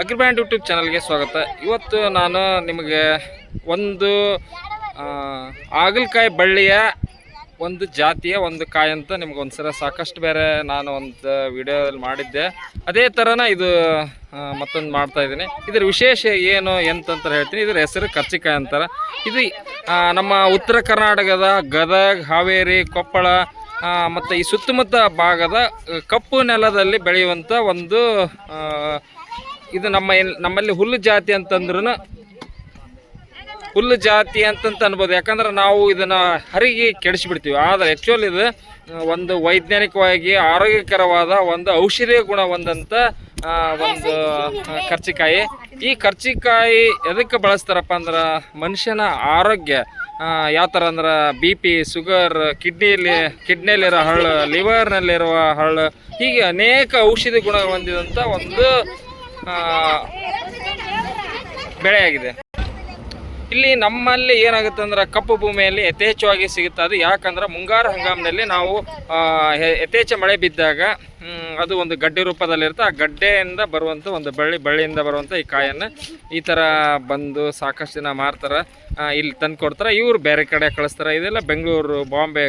Agri band YouTube ಚಾನಲ್ಗೆ ಸ್ವಾಗತ. ಇವತ್ತು ನಾನು ನಿಮಗೆ ಒಂದು ಹಾಗಲಕಾಯಿ ಬಳ್ಳಿಯ ಒಂದು ಜಾತಿಯ ಒಂದು ಕಾಯಿ ಅಂತ ನಿಮ್ಗೆ ಒಂದ್ಸಲ ಸಾಕಷ್ಟು ಬೇರೆ ನಾನು ಒಂದು ವಿಡಿಯೋದಲ್ಲಿ ಮಾಡಿದ್ದೆ. ಅದೇ ಥರನ ಇದು ಮತ್ತೊಂದು ಮಾಡ್ತಾ ಇದ್ದೀನಿ. ಇದ್ರ ವಿಶೇಷ ಏನು, ಎಂತಂತ ಹೇಳ್ತೀನಿ. ಇದ್ರ ಹೆಸರು ಕರ್ಚಿಕಾಯಿ ಅಂತಾರೆ. ಇದು ನಮ್ಮ ಉತ್ತರ ಕರ್ನಾಟಕದ ಗದಗ, ಹಾವೇರಿ, ಕೊಪ್ಪಳ ಮತ್ತು ಈ ಸುತ್ತಮುತ್ತ ಭಾಗದ ಕಪ್ಪು ನೆಲದಲ್ಲಿ ಬೆಳೆಯುವಂಥ ಒಂದು ಇದು ನಮ್ಮ ನಮ್ಮಲ್ಲಿ ಹುಲ್ಲು ಜಾತಿ ಅಂತಂದ್ರೂ ಹುಲ್ಲು ಜಾತಿ ಅಂತಂತ ಅನ್ಬೋದು. ಯಾಕಂದ್ರೆ ನಾವು ಇದನ್ನು ಹರಿಗೆ ಕೆಡಿಸಿಬಿಡ್ತೀವಿ. ಆದರೆ ಆ್ಯಕ್ಚುಲಿ ಇದು ಒಂದು ವೈಜ್ಞಾನಿಕವಾಗಿ ಆರೋಗ್ಯಕರವಾದ ಒಂದು ಔಷಧೀಯ ಗುಣ ಹೊಂದಂಥ ಒಂದು ಕರ್ಚಿಕಾಯಿ. ಈ ಕರ್ಚಿಕಾಯಿ ಎದಕ್ಕೆ ಬಳಸ್ತಾರಪ್ಪ ಅಂದ್ರೆ, ಮನುಷ್ಯನ ಆರೋಗ್ಯ ಯಾವ ಥರ ಅಂದ್ರೆ ಬಿ ಪಿ ಶುಗರ್ ಕಿಡ್ನಿಯಲ್ಲಿ ಕಿಡ್ನಿಯಲ್ಲಿರೋ ಹಳ್ಳು ಲಿವರ್ನಲ್ಲಿರುವ ಹಳ್ಳು ಹೀಗೆ ಅನೇಕ ಔಷಧಿ ಗುಣ ಹೊಂದಿದಂಥ ಒಂದು ಬೆಳೆಯಾಗಿದೆ. ಇಲ್ಲಿ ನಮ್ಮಲ್ಲಿ ಏನಾಗುತ್ತೆ ಅಂದ್ರೆ ಕಪ್ಪು ಭೂಮಿಯಲ್ಲಿ ಯಥೇಚ್ಛವಾಗಿ ಸಿಗುತ್ತೆ. ಅದು ಯಾಕಂದ್ರೆ ಮುಂಗಾರು ಹಂಗಾಮಿನಲ್ಲಿ ನಾವು ಯಥೇಚ್ಛ ಮಳೆ ಬಿದ್ದಾಗ ಅದು ಒಂದು ಗಡ್ಡೆ ರೂಪದಲ್ಲಿರುತ್ತೆ. ಆ ಗಡ್ಡೆಯಿಂದ ಬರುವಂಥ ಒಂದು ಬಳ್ಳಿ, ಬಳ್ಳಿಯಿಂದ ಬರುವಂಥ ಈ ಕಾಯನ್ನು ಈ ಥರ ಬಂದು ಸಾಕಷ್ಟು ಜನ ಮಾರ್ತಾರೆ. ಇಲ್ಲಿ ತಂದು ಕೊಡ್ತಾರೆ. ಇವರು ಬೇರೆ ಕಡೆ ಕಳಿಸ್ತಾರೆ. ಇದೆಲ್ಲ ಬೆಂಗಳೂರು, ಬಾಂಬೆ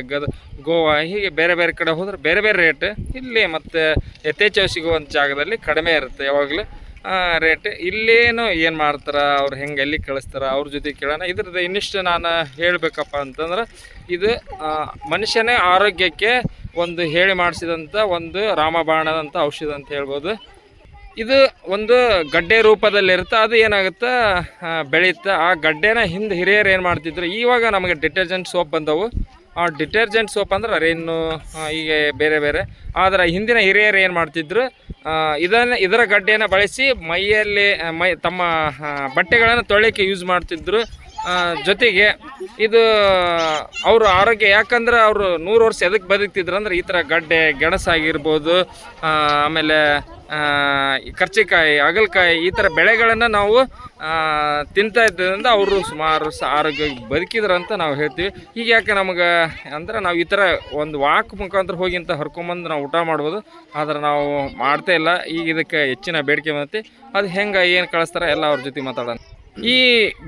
ಗೋವಾ, ಹೀಗೆ ಬೇರೆ ಬೇರೆ ಕಡೆ ಹೋದ್ರೆ ಬೇರೆ ಬೇರೆ ರೇಟ್. ಇಲ್ಲಿ ಮತ್ತು ಯಥೇಚ್ಛ ಸಿಗುವಂಥ ಜಾಗದಲ್ಲಿ ಕಡಿಮೆ ಇರುತ್ತೆ ಯಾವಾಗಲೂ. ರೇಟ್ ಇಲ್ಲೇನು ಏನು ಮಾಡ್ತಾರೆ, ಅವ್ರು ಹೆಂಗೆ ಎಲ್ಲಿ ಕಳಿಸ್ತಾರೆ, ಅವ್ರ ಜೊತೆ ಕೇಳೋಣ. ಇದ್ರದ್ದು ಇನ್ನಿಷ್ಟು ನಾನು ಹೇಳಬೇಕಪ್ಪ ಅಂತಂದ್ರೆ, ಇದು ಮನುಷ್ಯನೇ ಆರೋಗ್ಯಕ್ಕೆ ಒಂದು ಹೇಳಿ ಮಾಡಿಸಿದಂಥ ಒಂದು ರಾಮಬಾಣದಂಥ ಔಷಧ ಅಂತ ಹೇಳ್ಬೋದು. ಇದು ಒಂದು ಗಡ್ಡೆ ರೂಪದಲ್ಲಿರುತ್ತೆ, ಅದು ಏನಾಗುತ್ತೆ ಬೆಳೆಯುತ್ತೆ ಆ ಗಡ್ಡೆನ ಹಿಂದೆ ಹಿರಿಯರು ಏನು ಮಾಡ್ತಿದ್ರು, ಇವಾಗ ನಮಗೆ ಡಿಟರ್ಜೆಂಟ್ ಸೋಪ್ ಬಂದವು. ಡಿಟರ್ಜೆಂಟ್ ಸೋಪ್ ಅಂದ್ರೆ ರೇನು ಹೀಗೆ ಬೇರೆ ಬೇರೆ. ಆದರೆ ಹಿಂದಿನ ಹಿರಿಯರು ಏನು ಮಾಡ್ತಿದ್ರು ಇದನ್ನು, ಇದರ ಗಡ್ಡೆಯನ್ನು ಬಳಸಿ ಮೈಯಲ್ಲಿ ಮೈ, ತಮ್ಮ ಬಟ್ಟೆಗಳನ್ನು ತೊಳೆಯೋಕ್ಕೆ ಯೂಸ್ ಮಾಡ್ತಿದ್ರು. ಜೊತೆಗೆ ಇದು ಅವ್ರ ಆರೋಗ್ಯ ಯಾಕಂದ್ರೆ ಅವರು ನೂರು ವರ್ಷ ಎದಕ್ಕೆ ಬದುಕ್ತಿದ್ರು ಅಂದ್ರೆ ಈ ಥರ ಗಡ್ಡೆ ಗೆಣಸಾಗಿರ್ಬೋದು ಆಮೇಲೆ ಕರ್ಚಿಕಾಯಿ, ಹಾಗಲಕಾಯಿ ಈ ಥರ ಬೆಳೆಗಳನ್ನು ನಾವು ತಿಂತಾ ಇದ್ದರಿಂದ ಅವರು ಸುಮಾರು ವರ್ಷ ಆರೋಗ್ಯ ಬದುಕಿದ್ರಂತ ನಾವು ಹೇಳ್ತೀವಿ. ಈಗ ಯಾಕೆ ನಮಗೆ ಅಂದ್ರೆ ನಾವು ಈ ಥರ ಒಂದು ವಾಕ್ ಮುಖಾಂತರ ಹೋಗಿ ಅಂತ ಹರ್ಕೊಂಬಂದು ನಾವು ಊಟ ಮಾಡ್ಬೋದು. ಆದ್ರೆ ನಾವು ಮಾಡ್ತಾ ಇಲ್ಲ. ಈಗ ಇದಕ್ಕೆ ಹೆಚ್ಚಿನ ಬೇಡಿಕೆ ಬಂದೈತಿ. ಅದು ಹೆಂಗೆ, ಏನು ಕಳಿಸ್ತಾರೆ ಎಲ್ಲ ಅವ್ರ ಜೊತೆ ಮಾತಾಡೋಣ. ಈ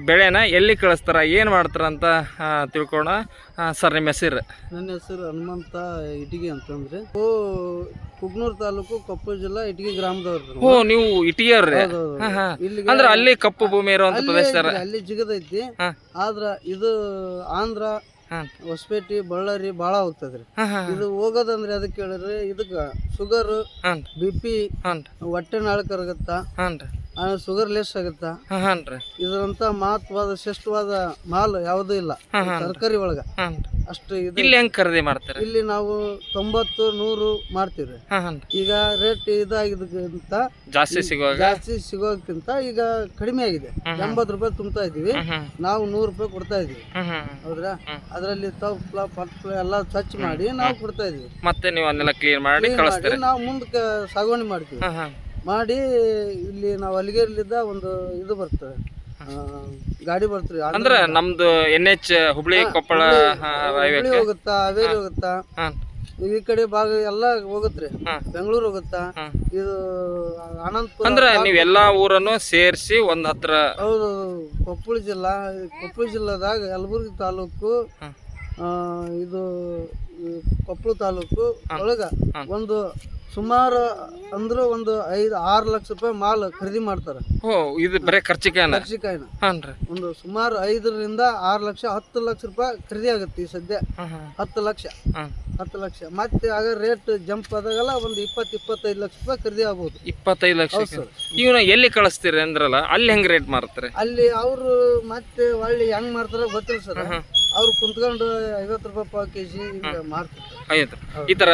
ಬೆಳೆನ ಎಲ್ಲಿ ಕಳಿಸ್ತಾರ ಏನು ಮಾಡ್ತಾರ ಅಂತ ತಿಳ್ಕೊಳ ತಿಳ್ಕೊಣ ಸರ್ ನಿಮ್ಮ ಹೆಸರು? ನನ್ನ ಹೆಸರು ಹನುಮಂತ ಇಟಗಿ ಅಂತಂದ್ರೆ. ಓ ಕುಗ್ನೂರ್ ತಾಲೂಕು ಕಪ್ಪು ಜಿಲ್ಲಾ ಇಟಗಿ ಗ್ರಾಮದವ್ರು ಓ ನೀವು ಇಟಿಯವ್ರಿ ಅಂದ್ರೆ ಅಲ್ಲಿ ಕಪ್ಪು ಭೂಮಿ ಇರುವಂತ ಅಲ್ಲಿ ಪ್ರದೇಶ ಅಲ್ಲಿ ಜಿಗದೈತಿ. ಆದ್ರ ಇದು ಆಂಧ್ರ ಹೊಸಪೇಟಿ ಬಳ್ಳಾರಿ ಬಹಳ ಹೋಗ್ತದ್ರಿ. ಇದು ಹೋಗೋದಂದ್ರೆ ಅದಕ್ಕೆ ಹೇಳಿದ್ರೆ ಇದಕ್ಕ ಶುಗರ್ ಬಿ ಪಿ ಹೊಟ್ಟೆ ನಾಳ ಕರಗತ್ತ. ಹಾನ್ ರೀ ಶುಗರ್ ಲೆಸ್ ಆಗುತ್ತೆ. ಹಾ ಹಾನ್ ರೀ. ಇದರಂತ ಮಹತ್ವದ ಶ್ರೇಷ್ಠವಾದ ಮಾಲ್ ಯಾವುದೂ ಇಲ್ಲ. ತರಕಾರಿ ಒಳಗ. ಅಷ್ಟು ಇದು ಇಲ್ಲಿ ಹೆಂಗ್ ಖರೀದಿ ಮಾಡ್ತಾರೆ? ಇಲ್ಲಿ ನಾವು ತೊಂಬತ್ತು ನೂರು ಮಾಡ್ತೀವಿ. ಈಗ ರೇಟ್ ಇದಾಗಿದ್ದಕ್ಕಿಂತ ಜಾಸ್ತಿ ಸಿಗುವಾಗ? ಜಾಸ್ತಿ ಸಿಗೋಕ್ಕಿಂತ ಈಗ ಕಡಿಮೆ ಆಗಿದೆ. ಎಂಬತ್ತು ರೂಪಾಯಿ ತುಂಬ್ತಾ ಇದೀವಿ ನಾವು ನೂರು ರೂಪಾಯಿ ಕೊಡ್ತಾ ಇದೀವಿ ಹೌದ್ರಾ. ಅದರಲ್ಲಿ ತಪ್ಪಲ ಪಟ್ಲ ಎಲ್ಲ ಸ್ವಚ್ಛ ಮಾಡಿ ನಾವು ಕೊಡ್ತಾ ಇದೀವಿ ಮತ್ತೆ ನೀವು ಅದನ್ನೆಲ್ಲ ಕ್ಲೀನ್ ಮಾಡಿ ನಾವು ಮುಂದಕ್ಕೆ ಸಾಗುವಣಿ ಮಾಡ್ತೀವಿ. ಮಾಡಿ ಇಲ್ಲಿ ನಾವು ಅಲ್ಲಿಗೆರ್ಲಿದ್ದ ಒಂದು ಇದು ಬರ್ತದೆ. ಆ, ಗಾಡಿ ಬರ್ತೀವಿ ಅಂದ್ರೆ ನಮ್ದು ಎನ್ ಎಚ್ ಹುಬ್ಳಿ ಕೊಪ್ಪಳ ಹಾ, highway ಹುಬ್ಳಿ ಹೋಗುತ್ತಾ ಹಾವೇರಿ ಹೋಗುತ್ತಾ? ಹಾ. ಈ ಕಡೆ ಭಾಗ ಎಲ್ಲ ಹೋಗುತ್ತೆ ಹಾ. ಬೆಂಗಳೂರು ಹೋಗುತ್ತಾ? ಹಾ. ಇದು ಅನಂತಪುರ ಅಂದ್ರೆ ನೀವು ಎಲ್ಲಾ ಊರನ್ನು ಸೇರಿಸಿ ಒಂದ್ ಹತ್ರ ಹೌದು ಕೊಪ್ಪಳ ಜಿಲ್ಲಾ ಕೊಪ್ಪಳ ಜಿಲ್ಲಾದಾಗ ಯಲಬುರ್ಗಿ ತಾಲೂಕು. ಆ, ಇದು ಈ ಕೊಪ್ಪಳ ತಾಲೂಕು ಒಳಗ ಒಂದು ಸುಮಾರು ಅಂದ್ರೆ ಒಂದು ಐದು ಆರು ಲಕ್ಷ ರೂಪಾಯಿ ಮಾಲ್ ಖರೀದಿ ಮಾಡ್ತಾರೆ. ಓ ಇದು ಬರೇ ಖರ್ಚಿಕಾಯನ? ಖರ್ಚಿಕಾಯಿನ. ಹಾನ್ರಿ ಒಂದು ಸುಮಾರು ಐದರಿಂದ ಆರು ಲಕ್ಷ ಹತ್ತು ಲಕ್ಷ ರೂಪಾಯಿ ಖರೀದಿ ಆಗುತ್ತೆ ಈ ಸದ್ಯ. ಹತ್ತು ಲಕ್ಷ. ಹತ್ತು ಲಕ್ಷ. ಮತ್ತೆ ಆಗ ರೇಟ್ ಜಂಪ್ ಆದಾಗೆಲ್ಲ ಒಂದು ಇಪ್ಪತ್ತು ಇಪ್ಪತ್ತೈದು ಲಕ್ಷ ರೂಪಾಯಿ ಖರೀದಿ ಆಗ್ಬೋದು. ಇಪ್ಪತ್ತೈದು ಲಕ್ಷ ಇವನ ಎಲ್ಲಿ ಕಳಿಸ್ತೀರಿ ಅಂದ್ರಲ್ಲ ಅಲ್ಲಿ ಹೆಂಗ್ ರೇಟ್ ಮಾರ್ತಾರೆ ಅಲ್ಲಿ ಅವರು ಮತ್ತೆ ಒಳ್ಳೆ ಹೆಂಗ್ ಮಾಡ್ತಾರ ಗೊತ್ತಿಲ್ಲ ಸರ್. ಅವ್ರು ಕುಂತ್ಕೊಂಡು ಐವತ್ತು ರೂಪಾಯಿ ಪಾವ್ ಕೆ ಜಿ ಐವತ್ತು. ಈ ತರ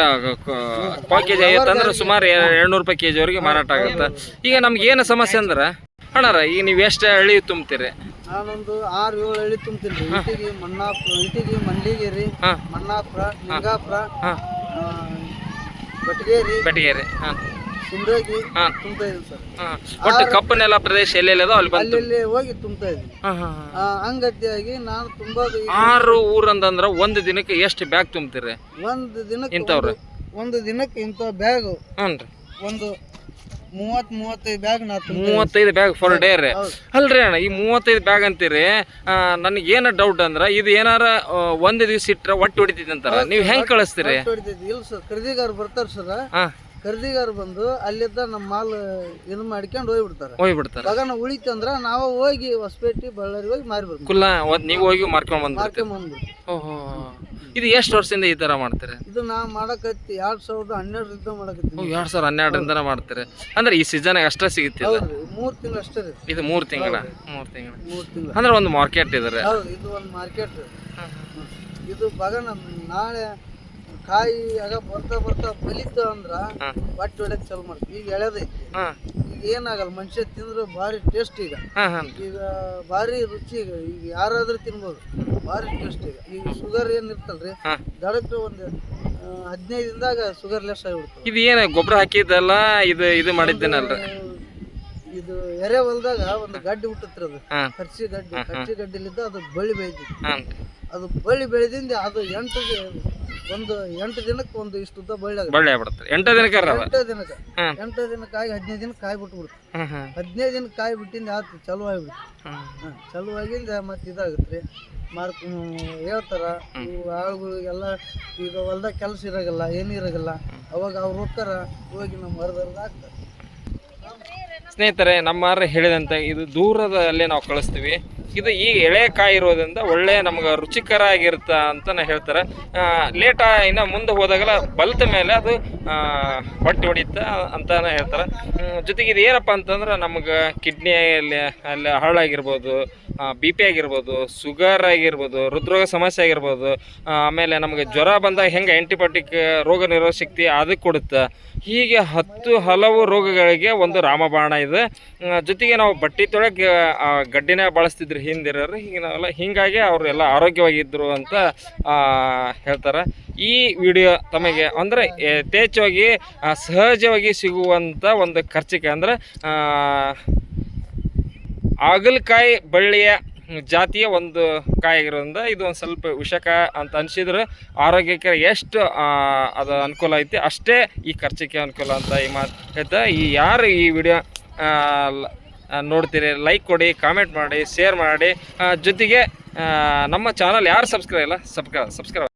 ಪಾವ್ ಕೆಜಿ ಐವತ್ತು ಅಂದ್ರೆ ಸುಮಾರು ಎರಡ್ನೂರು ರೂಪಾಯಿ ಕೆ ಜಿವರೆಗೆ ಮಾರಾಟ ಆಗುತ್ತೆ. ಈಗ ನಮ್ಗೆ ಏನು ಸಮಸ್ಯೆ ಅಂದ್ರೆ ಅಣ್ಣಾರ ಈಗ ನೀವು ಎಷ್ಟು ಹಳ್ಳಿ ತುಂಬ್ತೀರಿ? ನಾನೊಂದು ಆರು ಏಳು ಹಳ್ಳಿ ತುಂಬ್ತೀನಿ ರೀ. ಇಟಿಗಿ ಮಣ್ಣಾಪುರ ಇಟಿಗಿ ಮಂಡ್ಲಿಗೇರಿ ಮಣ್ಣಾಪುರ ನಿಂಗಾಪುರ ಬಟಗೇರಿ. ಬೆಟಗೇರಿ. ಹಾಂ. ಸಿಂದಗಿ ಹಾಂ. ತುಂಬ್ತಾ ಸರ್. ಹಾಂ ಒಟ್ಟು ಕಪ್ಪು ನೆಲ ಪ್ರದೇಶ ಎಲ್ಲೆಲ್ಲದೋ ಅಲ್ಲಿ ಬಂತು. ಅಲ್ಲಿ ಹೋಗಿ ತುಂಬ್ತಾ ಇದೀನಿ ಹಾಂ ಹಾಂ ಆ, ಹಂಗತಿಯಾಗಿ ನಾನು ತುಂಬೋದು ಈಗ. ಆರು ಊರಂದಂದ್ರ ಒಂದು ದಿನಕ್ಕೆ ಎಷ್ಟು ಬ್ಯಾಗ್ ತುಂಬ್ತೀರಿ? ಒಂದು ದಿನಕ್ಕೆ ಇಂಥವ್ರು? ಒಂದು- ಒಂದು ದಿನಕ್ಕೆ ಇಂಥ ಬ್ಯಾಗ್. ಹ್ಞೂ ರೀ. ಒಂದು ಮೂವತ್ ಮೂವತ್ತೈದು ಬ್ಯಾಗ್ ನಾ ತುಂಬ ಮೂವತ್ತೈದು ಬ್ಯಾಗ್ ಫರ್ ಡೇ ರೀ. ಹೌದು. ಅಲ್ರಿ ಅಣ್ಣ ಈ ಮೂವತ್ತೈದು ಬ್ಯಾಗ್ ಅಂತೀರಿ ನನಗೆ ಏನು ಡೌಟ್ ಅಂದ್ರೆ ಇದು ಏನಾರ ಆ, ಒಂದು ದಿವ್ಸ ಇಟ್ರೆ ಒಟ್ಟು ಹೊಡಿತೈತಿ ಅಂತಾರ. ನೀವು ಹೆಂಗೆ ಕಳಿಸ್ತೀರಿ? ಇಲ್ಲ ಸರ್ ಖರೀದಿಗಾರ ಬರ್ತಾರ ಸರ್. ಹಾ. ಖರೀದಿಗಾರ ಬಂದು ಅಲ್ಲಿದ್ದ ನಮ್ಮ ಮಾಲ್ ಇದು ಮಾಡ್ಕೊಂಡು ಹೋಗ್ಬಿಡ್ತಾರೆ. ಹೋಗ್ಬಿಡ್ತಾರೆ. ಆಗ ನಾವು ಉಳಿತಂದ್ರ ನಾವು ಹೋಗಿ ಹೊಸಪೇಟೆ ಬಳ್ಳಾರಿ ಹೋಗಿ ಮಾರಿ ಬರ್ತೀವಿ ಕುಲ್ಲ ನೀವು ಹೋಗಿ ಮಾರ್ಕೊಂಡ್ ಮಾರ್ಕೊಂಬಂದ್ಬಿಡ್ತೀವಿ ಓಹೋ. ಇದು ಎಷ್ಟು ವರ್ಷದಿಂದ ಈ ತರ ಮಾಡ್ತಾರೆ? ಇದು ನಾ ಮಾಡಕತ್ತಿ ಎರಡ್ ಸಾವಿರದ ಹನ್ನೆರಡರಿಂದ ಮಾಡಕತ್ತಿ ಎರಡ್ ಸಾವಿರ ಹನ್ನೆರಡರಿಂದ ಮಾಡ್ತಾರೆ. ಅಂದ್ರೆ ಈ ಸೀಸನ್ ಅಷ್ಟೇ ಸಿಗುತ್ತೆ ಮೂರ್ ತಿಂಗಳು ಅಷ್ಟೇ ರೀ. ಇದು ಮೂರು ತಿಂಗಳ? ಮೂರು ತಿಂಗಳ? ಮೂರ್ ತಿಂಗಳು. ಅಂದ್ರೆ ಒಂದು ಮಾರ್ಕೆಟ್ ಇದ್ರೆ. ಹೌದು ಇದು ಒಂದು ಮಾರ್ಕೆಟ್ ಇದು ಬಗನ ನಾಳೆ ಕಾಯಿ ಆಗ ಬರ್ತಾ ಬರ್ತಾ ಬಲಿತ ಅಂದ್ರ ಬಟ್ಟೆ ಹೊಡ್ಯಕ್ ಚಾಲು ಮಾಡ್ತೀವಿ. ಈಗ ಎಳೆದೈತಿ ಈಗ ಏನಾಗಲ್ಲ ಮನುಷ್ಯ ತಿಂದ್ರೆ ಭಾರಿ ಟೇಸ್ಟ್ ಈಗ. ಈಗ ಭಾರಿ ರುಚಿ ಈಗ. ಈಗ ಯಾರಾದ್ರೂ ತಿನ್ಬೋದು. ಭಾರಿ ಟೇಸ್ಟ್ ಈಗ. ಈಗ ಶುಗರ್ ಏನ್ ಇರ್ತಲ್ರಿ? ದಡಕ್ಕೆ ಒಂದು ಹದಿನೈದು ದಿನದಾಗ ಶುಗರ್ ಲೆಸ್ ಆಗಿಬಿಡ್ತು. ಇದು ಏನು ಗೊಬ್ಬರ ಹಾಕಿದ್ದಲ್ಲ ಇದು ಇದು ಮಾಡಿದ್ದೇನಲ್ಲ ಇದು ಎರೆ ಹೊಲ್ದಾಗ ಒಂದು ಗಡ್ಡಿ ಹುಟ್ಟತ್ರಿ ಅದು. ಖರ್ಚಿ ಗಡ್ಡಿ. ಖರ್ಚಿ ಗಡ್ಡಿಲಿದ್ದ ಅದು ಬಳ್ಳಿ ಬೇಯ್ತಿತ್ತು ಅದು ಬಳ್ಳಿ ಬೆಳೆದಿಂದ ಅದು ಎಂಟು ದಿ- ಒಂದು ಎಂಟು ದಿನಕ್ಕೆ ಒಂದು ಇಷ್ಟು ಉದ್ದ ಬಳ್ಳಿ ಆಗುತ್ತೆ. ಬಳ್ಳಿ ಆಗ್ಬಿಡುತ್ತೆ. ಎಂಟು ದಿನಕ್ಕೆ ಎಂಟು ದಿನಕ್ಕೆ. ಎಂಟು ದಿನಕ್ಕಾಗಿ ಹದಿನೈದು ದಿನಕ್ಕೆ ಕಾಯಿ ಬಿಟ್ಟು ಬಿಡುತ್ತೆ ಹದಿನೈದು ದಿನಕ್ಕೆ ಕಾಯಿ ಬಿಟ್ಟಿಂದ ಆತು ಚಲೋ ಆಗ್ಬಿಡುತ್ತೆ. ಹಾಂ. ಚಲೋ ಆಗಿಂದ ಮತ್ತೆ ಇದಾಗುತ್ತೆ ರೀ ಮಾರ್ಕ್ ಹೇಳ್ತಾರ ಇವು ಆಳುಗಳಿಗೆಲ್ಲ ಈಗ ಹೊಲ್ದಾಗ ಕೆಲಸ ಇರೋಗಿಲ್ಲ ಏನು ಇರಾಗಲ್ಲ. ಅವಾಗ ಅವ್ರು ಹೋಗ್ತಾರ ಹೋಗಿ ನಮ್ಮ ಹಾಕ್ತಾರೆ. ಸ್ನೇಹಿತರೆ ನಮ್ಮ ಹೇಳಿದಂತೆ ಇದು ದೂರದಲ್ಲೇ ನಾವು ಕಳಿಸ್ತೀವಿ. ಇದು ಈ ಎಳೆ ಕಾಯಿ ಇರೋದ್ರಿಂದ ಒಳ್ಳೆ ನಮ್ಗೆ ರುಚಿಕರ ಆಗಿರುತ್ತ ಅಂತ ಹೇಳ್ತಾರೆ ಲೇಟ ಇನ್ನು ಮುಂದೆ ಹೋದಾಗೆಲ್ಲ ಬಲ್ತ ಮೇಲೆ ಅದು ಹೊಟ್ಟೆ ಹೊಡಿತ ಅಂತಾನೆ ಹೇಳ್ತಾರೆ. ಜೊತೆಗೆ ಇದು ಏನಪ್ಪ ಅಂತಂದ್ರೆ ನಮ್ಗೆ ಕಿಡ್ನಿಯಲ್ಲಿ ಅಲ್ಲಿ ಹಾಳಾಗಿರ್ಬೋದು ಬಿ ಪಿ ಆಗಿರ್ಬೋದು ಶುಗರ್ ಆಗಿರ್ಬೋದು, ಹೃದ್ರೋಗ ಸಮಸ್ಯೆ ಆಗಿರ್ಬೋದು ಆಮೇಲೆ ನಮಗೆ ಜ್ವರ ಬಂದಾಗ ಹೆಂಗೆ ಆ್ಯಂಟಿಬಯೋಟಿಕ್ ರೋಗ ನಿರೋಧಕ ಶಕ್ತಿ ಅದಕ್ಕೆ ಕೊಡುತ್ತೆ. ಹೀಗೆ ಹತ್ತು ಹಲವು ರೋಗಗಳಿಗೆ ಒಂದು ರಾಮಬಾಣ ಇದೆ. ಜೊತೆಗೆ ನಾವು ಬಟ್ಟೆ ತೊಳಗೆ ಗಡ್ಡಿನೇ ಬಳಸ್ತಿದ್ರು ಹಿಂದಿರೋರು. ಹೀಗೆ ನಾವೆಲ್ಲ, ಹೀಗಾಗಿ ಅವರು ಎಲ್ಲ ಆರೋಗ್ಯವಾಗಿದ್ದರು ಅಂತ ಹೇಳ್ತಾರೆ. ಈ ವಿಡಿಯೋ ತಮಗೆ ಅಂದರೆ ಯಥೇಚ್ಛವಾಗಿ ಸಹಜವಾಗಿ ಸಿಗುವಂಥ ಒಂದು ಖರ್ಚಿಗೆ ಅಂದರೆ ಆಗಲಕಾಯಿ ಬಳ್ಳಿಯ ಜಾತಿಯ ಒಂದು ಕಾಯಿ ಆಗಿರೋದ್ರಿಂದ ಇದು ಒಂದು ಸ್ವಲ್ಪ ವಿಷಕ ಅಂತ ಅನಿಸಿದ್ರೆ. ಆರೋಗ್ಯಕ್ಕೆ ಎಷ್ಟು ಅದು ಅನುಕೂಲ ಐತಿ ಅಷ್ಟೇ ಈ ಖರ್ಚಿಗೆ ಅನುಕೂಲ ಅಂತ ಈ ಮಾತು ಹೇಳ್ತಾ, ಈ ಯಾರು ಈ ವಿಡಿಯೋ ನೋಡ್ತೀರಿ ಲೈಕ್ ಕೊಡಿ ಕಾಮೆಂಟ್ ಮಾಡಿ ಶೇರ್ ಮಾಡಿ ಜೊತೆಗೆ ನಮ್ಮ ಚಾನಲ್ ಯಾರು ಸಬ್ಸ್ಕ್ರೈಬ್ ಇಲ್ಲ ಸಬ್ಸ್ಕ್ರೈಬ್ ಸಬ್ಸ್ಕ್ರೈಬ್